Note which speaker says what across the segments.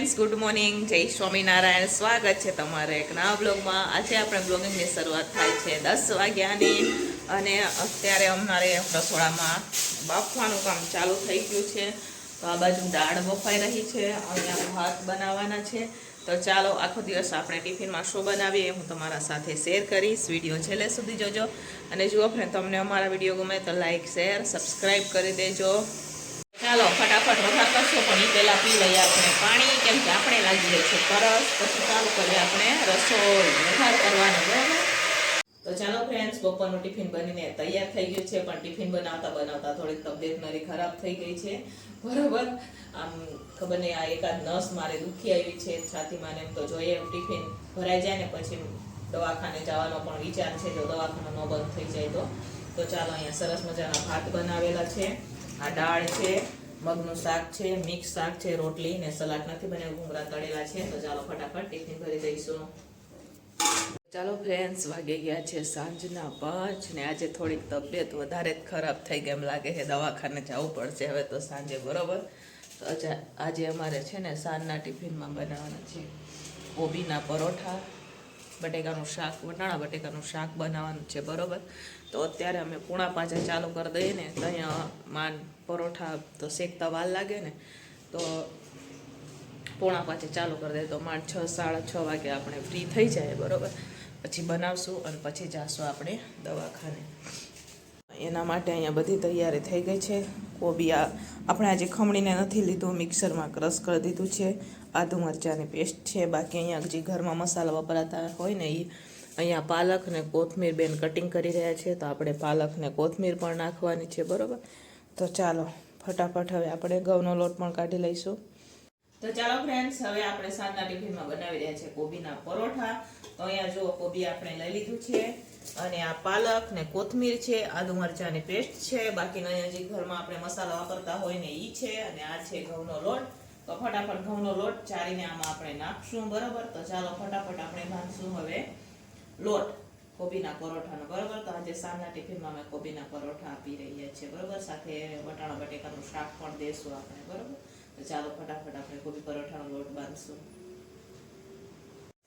Speaker 1: Friends good morning જય સ્વામિનારાયણ. સ્વાગત છે તમારે એક નવા બ્લોગમાં. આજે આપણે બ્લોગિંગની શરૂઆત થાય છે દસ વાગ્યાની. અને અત્યારે અમારે રસોડામાં બાફવાનું કામ ચાલુ થઈ ગયું છે. તો આ બાજુ દાળ બફાઈ રહી છે. અહીંયા ભાત બનાવવાના છે. તો ચાલો આખો દિવસ આપણે ટિફિનમાં શું બનાવીએ હું તમારા સાથે શેર કરીશ. વીડિયો છેલ્લે સુધી જોજો. અને જુઓ ફ્રેન્ડ તમને અમારા વીડિયો ગમે તો લાઈક શેર સબસ્ક્રાઈબ કરી દેજો. ચાલો, ફટાફટ વઘાર કરશો, પણ એ પહેલાં પી લઈએ આપણે પાણી, કેમ કે આપણે લાગી જાય છે તરસ પછી ચાલુ કરીએ આપણે રસોઈ, વઘાર કરવાનો, બરાબર? તો ચાલો ફ્રેન્ડ્સ બપોરનું ટિફિન બનીને તૈયાર થઈ ગયું છે, પણ ટિફિન બનાવતા બનાવતા થોડીક તબિયત મારી ખરાબ થઈ ગઈ છે. બરાબર? આમ ખબર નહીં, આ એકાદ નસ મારે દુખી આવી છે, છાતીમાં એમ તો જોઈએ ટિફિન ભરાઈ જાય ને પછી દવાખાને જવાનો પણ વિચાર છે, જો દવાખાનું ન બંધ થઈ જાય તો. તો ચાલો અહીંયા સરસ મજાના ભાત બનાવેલા છે, આ દાળ છે મગનું શાક છે, મિક્સ શાક છે, રોટલી ને સલાડ નથી બને ઘૂંગરા તળેલા છે, તો ચાલો ફટાફટ ટિફિન ભરી દઈશું. ચાલો ફ્રેન્ડ્સ વાગી ગયા છે સાંજના પાંચ ને આજે થોડીક તબિયત વધારે જ ખરાબ થઈ ગઈ એમ લાગે છે. દવાખાને જવું પડશે હવે તો સાંજે, બરોબર? તો આજે અમારે છે ને સાંજના ટિફિનમાં બનાવવાના છે. કોબીના પરોઠા બટેકાનું શાક, વટાણા બટેકાનું શાક બનાવવાનું છે, બરોબર? તો અત્યારે અમે પૂણા પાછા ચાલુ કરી દઈએ ને, તો અહીંયા માન પરોઠા તો શેકતા વાર લાગે ને, તો પોણા પાંચે ચાલુ કરી દઈએ. તો માંડ છ, સાડા છ વાગે આપણે ફ્રી થઈ જાય, બરોબર? પછી બનાવશું અને પછી જાશું આપણે દવાખાને. એના માટે અહીંયા બધી તૈયારી થઈ ગઈ છે. કોબી આ. આપણે આજે ખમણીને નથી લીધું, મિક્સરમાં ક્રશ કરી દીધું છે. આદુ મરચાંની પેસ્ટ છે. બાકી અહીંયા જે ઘરમાં મસાલા વપરાતા હોય ને એ અહીંયા પાલક ને કોથમીર બેન કટિંગ કરી રહ્યા છે. તો આપણે પાલક ને કોથમીર પણ નાખવાની છે, બરોબર? તો ચાલો, ફટાફટ હવે આપણે ઘઉંનો લોટ પણ કાઢી લઈશું. તો ચાલો ફ્રેન્ડ્સ હવે આપણે સાંજના ટિફિનમાં બનાવી રહ્યા છે કોબીના પરોઠા. તો અહીંયા જુઓ, કોબી આપણે લઈ લીધું છે. અને આ પાલક ને કોથમીર છે, આદુ મરચાંની પેસ્ટ છે. અહીંયા જે ઘરમાં આપણે મસાલા વાપરતા હોય ને ઈ છે અને આ છે ઘઉંનો લોટ. તો ફટાફટ ઘઉંનો લોટ ચારીને આમાં આપણે નાખશું, બરાબર? તો ચાલો ફટાફટ આપણે બાંધશું હવે લોટ. કોબીના પરોઠાનો, બરાબર? તો આજે સાંજના ટિફિનમાં અમે કોબીના પરોઠા આપી રહ્યા છીએ, બરાબર? સાથે વટાણા બટેકાનું શાક પણ દેશું આપણે, બરાબર? તો ચાલો ફટાફટ આપણે કોબી પરોઠાનો લોટ બાંધશું.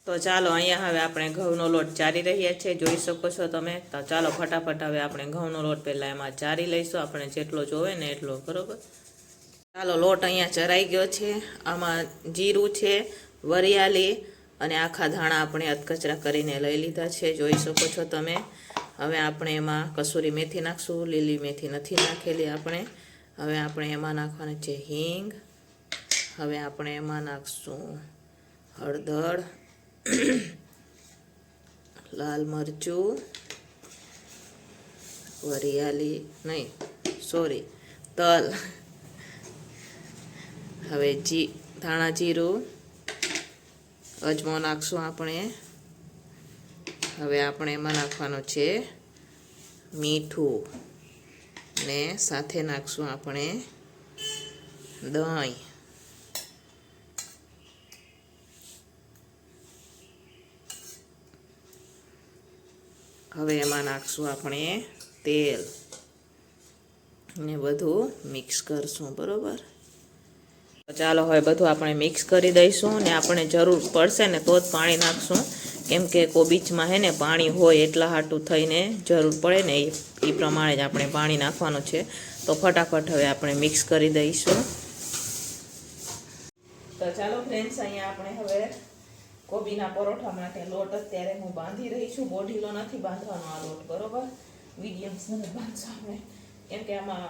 Speaker 1: તો ચાલો અહીંયા હવે આપણે ઘઉંનો લોટ ચારી રહ્યા છીએ જોઈ શકો છો તમે? તો ચાલો ફટાફટ હવે આપણે ઘઉંનો લોટ પહેલાં એમાં ચારી લઈશું. આપણે જેટલો જોવે ને એટલો, બરોબર? ચાલો લોટ અહીંયા ચરાઈ ગયો છે. આમાં જીરું છે, વરિયાળી અને આખા ધાણા આપણે અધકચરા કરીને લઈ લીધા છે. જોઈ શકો છો તમે? હવે આપણે એમાં કસૂરી મેથી નાખશું. લીલી મેથી નથી નાખેલી આપણે. હવે આપણે એમાં નાખવાનું છે હિંગ. હવે આપણે એમાં નાખશું હળદર. લાલ મરચું, વરિયાળી, નહીં સોરી તલ. હવે જી, ધાણા જીરું, અજમો નાખશું આપણે. હવે આપણે એમાં નાખવાનું છે મીઠું. ને સાથે નાખશું આપણે દહીં. હવે એમાં નાખશું આપણે તેલ. ને બધું મિક્સ કરશું, બરાબર? ચાલો હવે બધું આપણે મિક્સ કરી દઈશું ને આપણે જરૂર પડશે ને તો જ પાણી નાખશું. કેમ કે કોબીજમાં હે ને પાણી હોય એટલા હાટું થઈને જરૂર પડે ને એ પ્રમાણે જ આપણે પાણી નાખવાનું છે. તો ફટાફટ હવે આપણે મિક્સ કરી દઈશું. તો ચાલો ફ્રેન્ડ્સ અહીંયા આપણે હવે કોબીના પરોઠા માટે લોટ અત્યારે હું બાંધી રહી છું. બોઢીલો નથી બાંધવાનો આ લોટ, બરોબર? મીડિયમ સરસ બાંધશો આપણે કેમ કે આમાં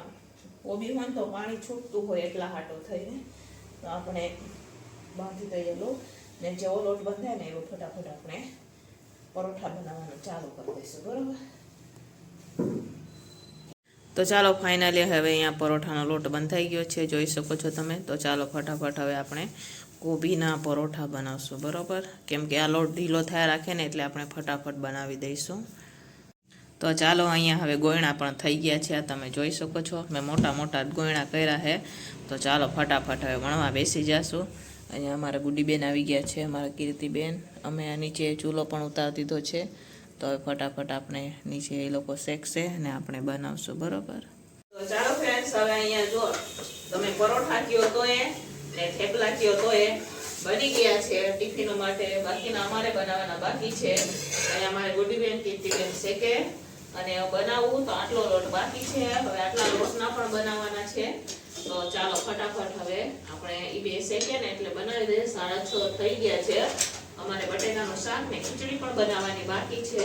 Speaker 1: કોબી હોય તો પાણી છૂટતું હોય એટલા હાટો થઈને. તો આપણે બાંધી દઈએ લોટ ને જેવો લોટ બંધાય ને એવો ફટાફટ આપણે પરોઠા બનાવવાનું ચાલુ કરી દઈશું, બરોબર? તો ચાલો ફાઇનલી હવે અહીંયા પરોઠાનો લોટ બંધાઈ ગયો છે. જોઈ શકો છો તમે? તો ચાલો ફટાફટ હવે આપણે કોબીના પરોઠા બનાવશું, બરોબર? કેમ કે આ લોટ ઢીલો થયા રાખે ને એટલે આપણે ફટાફટ બનાવી દઈશું. તો ચાલો અહીંયા હવે ગોયણા પણ થઈ ગયા છે, આ તમે જોઈ શકો છો. મેં મોટા મોટા ગોયણા કર્યા છે. તો ચાલો ફટાફટ હવે વણવા બેસી જશું. અહીંયા અમારા ગુડીબેન આવી ગયા છે, અમારા કીર્તિબેન અમે નીચે ચૂલો પણ ઉતારી દીધો છે. તો હવે ફટાફટ આપણે નીચે એ લોકો શેકશે અને આપણે બનાવશું, બરોબર? તો ચાલો ફ્રેન્ડ્સ હવે અહીંયા જો તમે પરોઠા કયો તો એ ને થેપલા તો એ બની ગયા છે ટિફિનો માટે. બાકીના અમારે બનાવવાના બાકી છે. અને અમારે ગુડીબેન, કીર્તિબેન શેકે અને બનાવવું તો આટલો લોટ બાકી છે. હવે આટલા લોટના પણ બનાવવાના છે. તો ચાલો ફટાફટ હવે આપણે એ બે શેકે ને એટલે બનાવી દઈએ. સાડા છ થઈ ગયા છે. અમારે બટેકાનું શાક ને ખીચડી પણ બનાવવાની બાકી છે.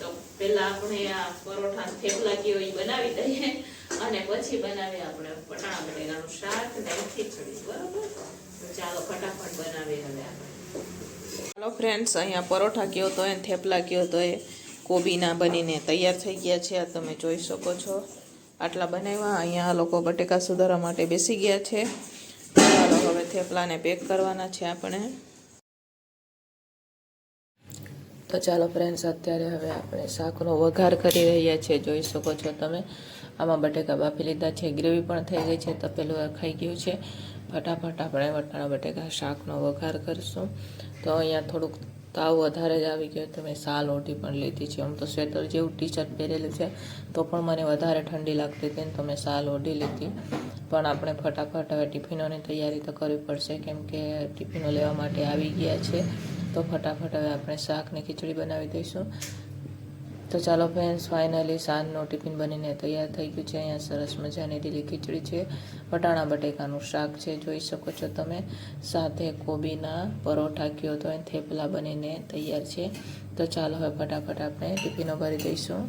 Speaker 1: તો પહેલાં આપણે આ પરોઠા થેપલા ઈ બનાવી દઈએ. અને પછી બનાવીએ આપણે પટાણા બટેકાનું શાક ને ખીચડી, બરોબર? ચાલો ફટાફટ બનાવીએ હવે આપણે. ફ્રેન્ડ્સ અહીંયા પરોઠા કયો તો એ, થેપલા કયો તો એ, કોબીના બનીને તૈયાર થઈ ગયા છે, આ તમે જોઈ શકો છો. આટલા બનાવ્યા, અહીંયા લોકો બટેકા સુધારવા માટે બેસી ગયા છે. ચાલો હવે થેપલાને પેક કરવાના છે આપણે. તો ચાલો ફ્રેન્ડ્સ અત્યારે હવે આપણે શાકનો વઘાર કરી રહ્યા છીએ, જોઈ શકો છો તમે. આમાં બટેકા બાફી લીધા છે, ગ્રેવી પણ થઈ ગઈ છે, તપેલું ખાઈ ગયું છે. ફટાફટ આપણે વટાણા બટેકા શાકનો વઘાર કરીશું. તો અહીંયા થોડુંક તાવ વધારે જ આવી ગયો, તો મેં સાલ ઓઢી પણ લીધી છે. આમ તો સ્વેટર જેવું ટી શર્ટ પહેરેલું છે, તો પણ મને વધારે ઠંડી લાગતી હતી ને તો મેં સાલ ઓઢી લીધી. પણ આપણે ફટાફટ હવે ટિફિનોની તૈયારી તો કરવી પડશે, કેમ કે ટિફિનો લેવા માટે આવી ગયા છે. તો ફટાફટ હવે આપણે શાકની ખીચડી બનાવી દઈશું. તો ચાલો ફ્રેન્ડ્સ ફાઇનલી સાંજનો ટિફિન બનીને તૈયાર થઈ ગયું છે. અહીંયા સરસ મજાની લીલી ખીચડી છે, વટાણા, બટેકાનું શાક છે, જોઈ શકો છો તમે. સાથે કોબીના પરોઠા કયો તો થેપલા બનીને તૈયાર છે. તો ચાલો હવે ફટાફટ આપણે ટિફિનો ભરી દઈશું.